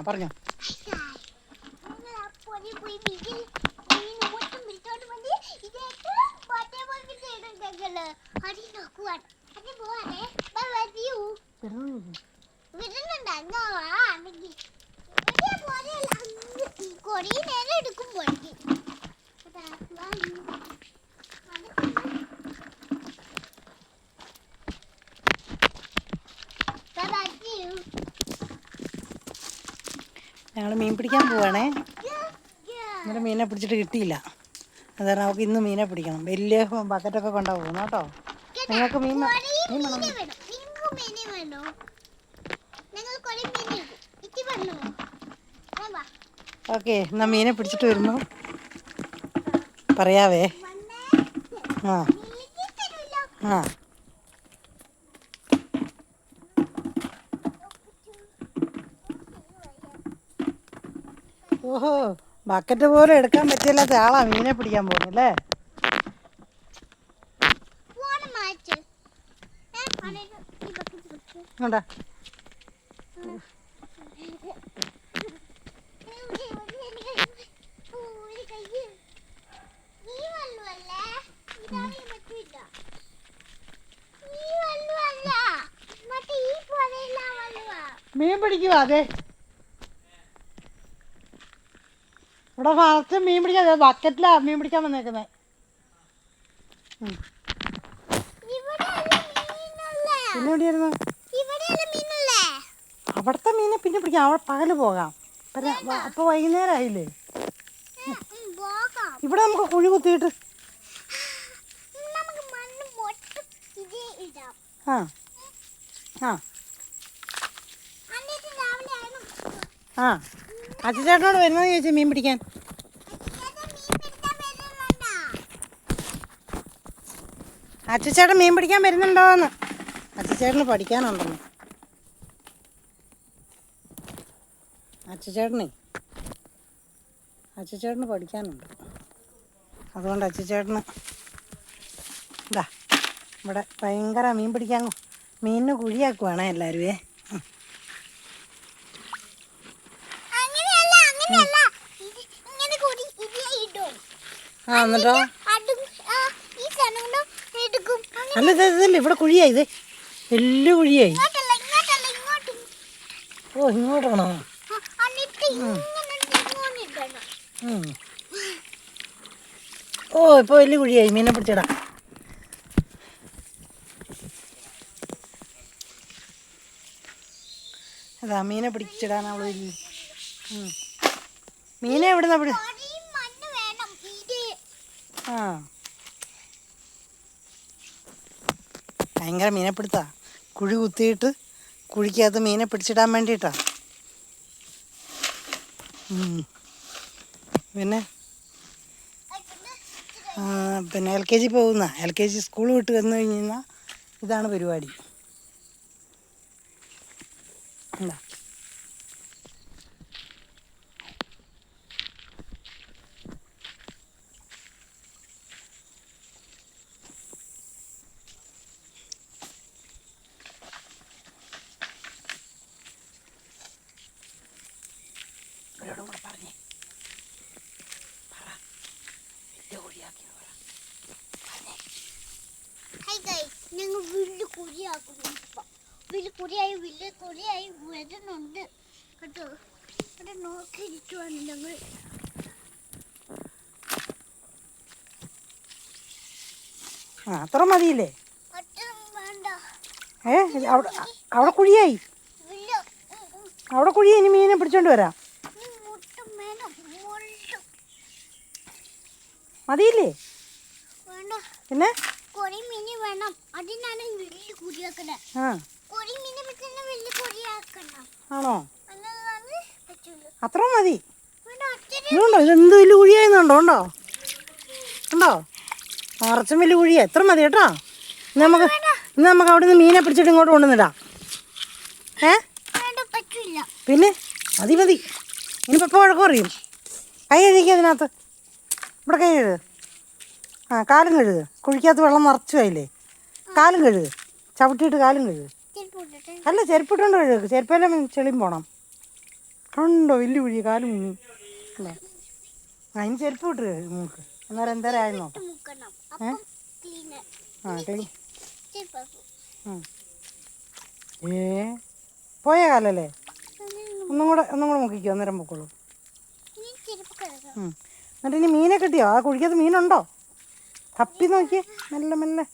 പറഞ്ഞോ. കൊറേ നേരം എടുക്കും ഞങ്ങൾ മീൻ പിടിക്കാൻ പോവാണേ. ഇന്നലെ മീനെ പിടിച്ചിട്ട് കിട്ടിയില്ല. അതാണ് നമുക്ക് ഇന്ന് മീനെ പിടിക്കണം. വലിയ ബക്കറ്റൊക്കെ കൊണ്ടാ പോകുന്നു കേട്ടോ. നിങ്ങൾക്ക് മീൻ വേണം. ഓക്കെ എന്നാ മീനെ പിടിച്ചിട്ട് വരുന്നു. പറയാവേ. ആ. ആ. ഓഹോ ബക്കറ്റ് പോലും എടുക്കാൻ പറ്റില്ലാത്ത ആളാ മീനെ പിടിക്കാൻ പോകുന്നല്ലേ? മീൻ പിടിക്കുവാ അതെ? ഇവിടെ വളർത്ത് മീൻ പിടിക്കാൻ ബക്കറ്റിലാ മീൻ പിടിക്കാൻ വന്നേക്കുന്നത് അവിടത്തെ പിന്നെ എവിടെയായിരുന്നു? മീനെ പിന്നെ പിടിക്കാം. അവിടെ പകൽ പോകാം. അപ്പൊ വൈകുന്നേരം ആയില്ലേ? ഇവിടെ നമുക്ക് കുഴി കുത്തിയിട്ട് ഇടാം. ആ ആ. അച്ഛൻ ചേട്ടനോട് ആ വരുന്നതെന്ന് ചോദിച്ചാൽ മീൻ പിടിക്കാൻ. അച്ഛച്ചേട്ടൻ മീൻ പിടിക്കാൻ വരുന്നുണ്ടോന്ന്? അച്ചുച്ചേട്ടന് പഠിക്കാനുണ്ടെന്ന് അച്ചുച്ചേട്ടനെ അച്ചുച്ചേട്ടന് പഠിക്കാനുണ്ട്. അതുകൊണ്ട് അച്ചുച്ചേട്ടന് ഇതാ ഇവിടെ ഭയങ്കര മീൻ പിടിക്കാൻ മീനിന് കുഴിയാക്കുവാണേ എല്ലാവരുമേ ആ അങ്ങനെയല്ല അങ്ങനെയല്ല ഇത് ഇങ്ങനെ കൂടി ഇത് ഇടും ആ എന്നിട്ടോ അതും ആ, ഈ സാധനം കൊണ്ട് എടുക്കും അങ്ങനെ അല്ല ഇതല്ല ഇവിടെ കുഴിയായി ഇത്. വലിയ കുഴിയായി. ഓ ഇങ്ങോട്ടാണോ? ഓ ഇപ്പൊ വലിയ കുഴിയായി മീനെ പിടിച്ചിടാം. അതാ മീനെ പിടിച്ചിടാൻ അവൾ വലിയ മീനെ എവിടുന്ന പിടി ആ. ഭയങ്കര മീനെ പിടുത്താ കുഴി കുത്തിയിട്ട് കുഴിക്കകത്ത് മീനെ പിടിച്ചിടാൻ വേണ്ടിയിട്ടാ. ഉം. പിന്നെ? പിന്നെ എൽ കെ ജി പോകുന്ന. എൽ കെ ജി സ്കൂൾ വിട്ട് വന്നു കഴിഞ്ഞാൽ ഇതാണ് പരിപാടി. എന്താ ഇവരോടും കൂടെ പറഞ്ഞേ പറ വലിയ കുഴിയാക്കി എന്ന് പറ പറഞ്ഞേ ഹൈ ഗൈസ് ഞങ്ങൾ വലിയ കുഴിയാക്കുന്നു ഇപ്പം വലിയ കുഴിയായി വലിയ കുഴിയായി വരുന്നുണ്ട്. കേട്ടോ? അവിടെ നോക്കിയിരിക്കുവാണ് ഞങ്ങൾ അത്ര മതിയില്ലേ? ഏ അവിടെ അവിടെ കുഴിയായി. അവിടെ കുഴി ഇനി മീനെ പിടിച്ചോണ്ട് വരാം. മതിയില്ലേ? പിന്നെ? കുറേ മീന് വേണം. അതിനാണ് വലിയ കുഴിയാക്കണേ ആ. കുറേ മീനെ പറ്റുന്ന വലിയ കുരിയാക്കണം ആണോ അത്ര മതി. ഇതുണ്ടോ? ഇതെന്ത് വലിയ കുഴിയായിരുന്നുണ്ടോ? ഉണ്ടോ? ഉണ്ടോ? നിറച്ചും വലിയ കുഴിയാ. എത്ര മതി കേട്ടോ. ഇന്ന് നമുക്ക് ഇന്ന് നമുക്ക് അവിടെ നിന്ന് മീനെ പിടിച്ചിട്ട് ഇങ്ങോട്ട് കൊണ്ടുവന്നിടാം. ഏ? പിന്നെ? മതി മതി. ഇനി പപ്പ വഴക്ക് പറയും? കൈ കഴുകിക്കുക അതിനകത്ത്. ഇവിടെ കൈ കഴുകുക ആ കാലും കഴുകുക കുഴിക്കകത്ത് വെള്ളം നിറച്ചു ആയില്ലേ കാലും കഴുകുക ചവിട്ടിയിട്ട് കാലും കഴുകുക അല്ല ചെരുപ്പിട്ടുകൊണ്ട് കഴുകുക ചെരുപ്പെല്ലാം ചെളിയും പോണം. കണ്ടോ വലിയ കുഴി കാലും മുങ്ങി അല്ലേ? അതിന് ചെരുപ്പ് വിട്ട് നമുക്ക് അന്നേരം എന്തേരം ആയി നോക്കാം. ആ ക്ലീൻ. ഏ? പോയ കാലല്ലേ? ഒന്നും കൂടെ ഒന്നും കൂടെ മുക്കിക്കോ. അന്നേരം പൊക്കോളൂ. എന്നിട്ട് ഇനി മീനെ കിട്ടിയോ? ആ കുഴിക്കകത്ത് മീനുണ്ടോ? തപ്പി നോക്കിയേ മെല്ലെ മെല്ലെ.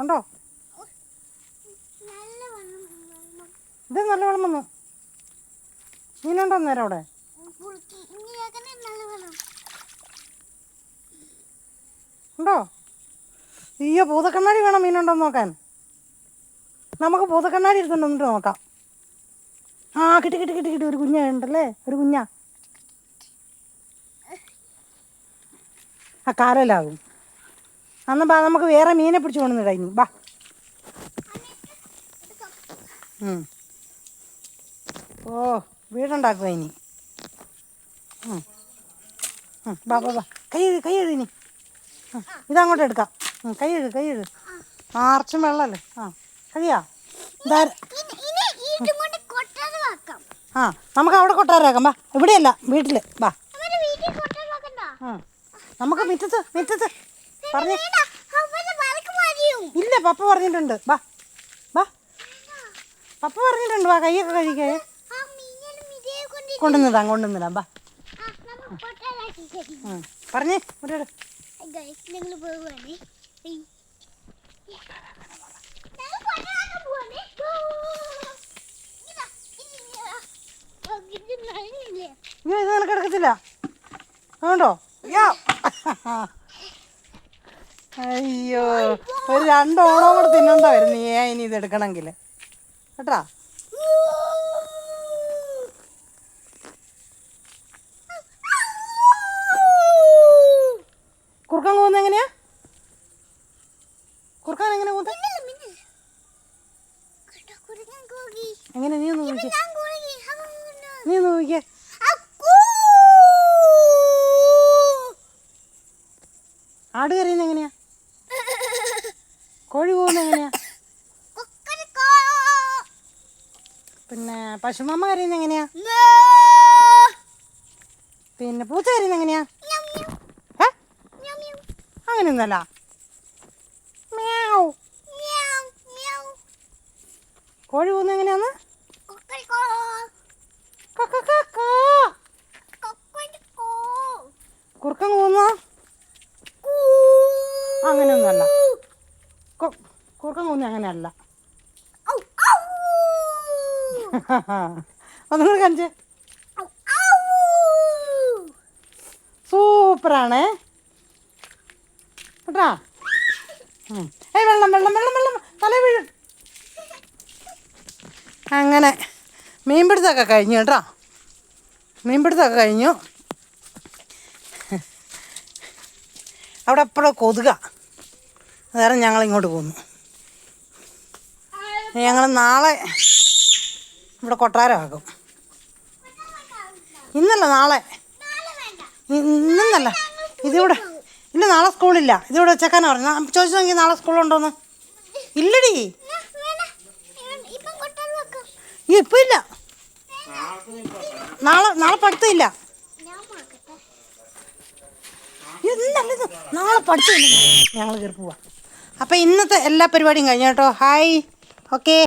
ഉണ്ടോ? ഇത് നല്ല വെള്ളം വന്നു. മീനുണ്ടോ നേരം അവിടെ? ഉണ്ടോ? അയ്യോ പൂതക്കണ്ണാടി വേണം മീനുണ്ടോ നോക്കാൻ? നമുക്ക് പൂതക്കണ്ണാടി എടുത്തുണ്ടോ എന്നിട്ട് നോക്കാം. ആ കിട്ടി കിട്ടി കിട്ടി കിട്ടി. ഒരു കുഞ്ഞുണ്ടല്ലേ ഒരു കുഞ്ഞ. ആ കാരലാകും. അന്ന് ബാ നമുക്ക് വേറെ മീനെ പിടിച്ചു കൊണ്ടു ഇനി. ബാ. ഓ വീടുണ്ടാക്കുക ഇനി. ബാ ബാ ബാ. കൈ എഴു കൈ എഴു ഇനി. ഇതങ്ങോട്ട് എടുക്കാം. കൈ എഴു കൈ എഴു ആർച്ചും വെള്ളമല്ലേ ആ കഴിയാ. ആ നമുക്ക് അവിടെ കൊട്ടാരാക്കാം ബാ ഇവിടെയല്ല വീട്ടിൽ ബാ ആ നമുക്ക് മിറ്റത്ത് മിറ്റത്ത്. പറഞ്ഞു. ഇല്ല പപ്പ പറഞ്ഞിട്ടുണ്ട്. വാ. വാ. പപ്പ പറഞ്ഞിട്ടുണ്ട് വാ കൈയൊക്കെ കഴിക്കേ ആ കൊണ്ടുവന്നതാ വാ. കൊണ്ടുവന്നിടാം കൊണ്ടുവന്നിടാം. പറഞ്ഞേ. ഗോ. ഇതാ, ഇതാ. ഓ, ഇത് നനഞ്ഞില്ലേ? അയ്യോ ഇത് നിനക്ക് എടുക്കത്തില്ല. അതുകൊണ്ടോ അയ്യോ അയ്യോ ഒരു രണ്ടോണം കൂടെ തിന്നണ്ട വരും ഇനി ഇത് എടുക്കണമെങ്കിൽ കേട്ടാ കുറുക്കാൻ പോകുന്നത് എങ്ങനെയാ കുറുക്കാൻ എങ്ങനെ പോകുന്നത് മിന്നൽ, മിന്നൽ. കണ്ടോ, കുരങ്ങൻ കൂകി. എങ്ങനെ നീ ഒന്ന് നോക്കിയേ ഞാൻ കൂകി. അവൻ വന്നു. നീ ഒന്ന് നോക്കിയേ അക്കൂ. ആട് കരയുന്ന എങ്ങനെയാ കോഴി പോകുന്ന എങ്ങനെയാ. പിന്നെ പശുമാമ കരയുന്ന എങ്ങനെയാ. പിന്നെ പൂച്ച കരയുന്ന എങ്ങനെയാ. അങ്ങനെയൊന്നല്ല. കോഴി പോകുന്ന എങ്ങനെയാന്ന് കുറുക്കം പോകുന്ന. അങ്ങനെയൊന്നുമല്ല. കുറുക്കൻ പോകുന്ന അങ്ങനെയല്ല. ഒന്നും കൂടെ. സൂപ്പറാണേ. കേട്ടാ. ഏയ് വെള്ളം വെള്ളം വെള്ളം വെള്ളം. തല വീഴും. അങ്ങനെ. മീൻപിടുത്തമൊക്കെ കഴിഞ്ഞു കേട്ടോ. മീൻപിടുത്തമൊക്കെ കഴിഞ്ഞു. അവിടെ എപ്പോഴും കൊതുക. അതാരം ഞങ്ങൾ ഇങ്ങോട്ട് പോന്നു. ഞങ്ങൾ നാളെ ഇവിടെ കൊട്ടാരമാകും ഇന്നല്ല നാളെ. ഇന്നല്ല. ഇതിവിടെ ഇല്ല നാളെ സ്കൂളില്ല. ഇതിവിടെ വെച്ചേക്കാനാ പറഞ്ഞു ചോദിച്ചു നോക്കി നാളെ സ്കൂളുണ്ടോന്ന്. ഇല്ലടി. ഇപ്പം ഇല്ല നാളെ നാളെ പഠിത്തമില്ല. ഇന്നല്ല നാളെ പഠിത്തമില്ല. ഞങ്ങൾ കയറി പോവാം. അപ്പം ഇന്നത്തെ എല്ലാ പരിപാടിയും കഴിഞ്ഞു കേട്ടോ. Hi okay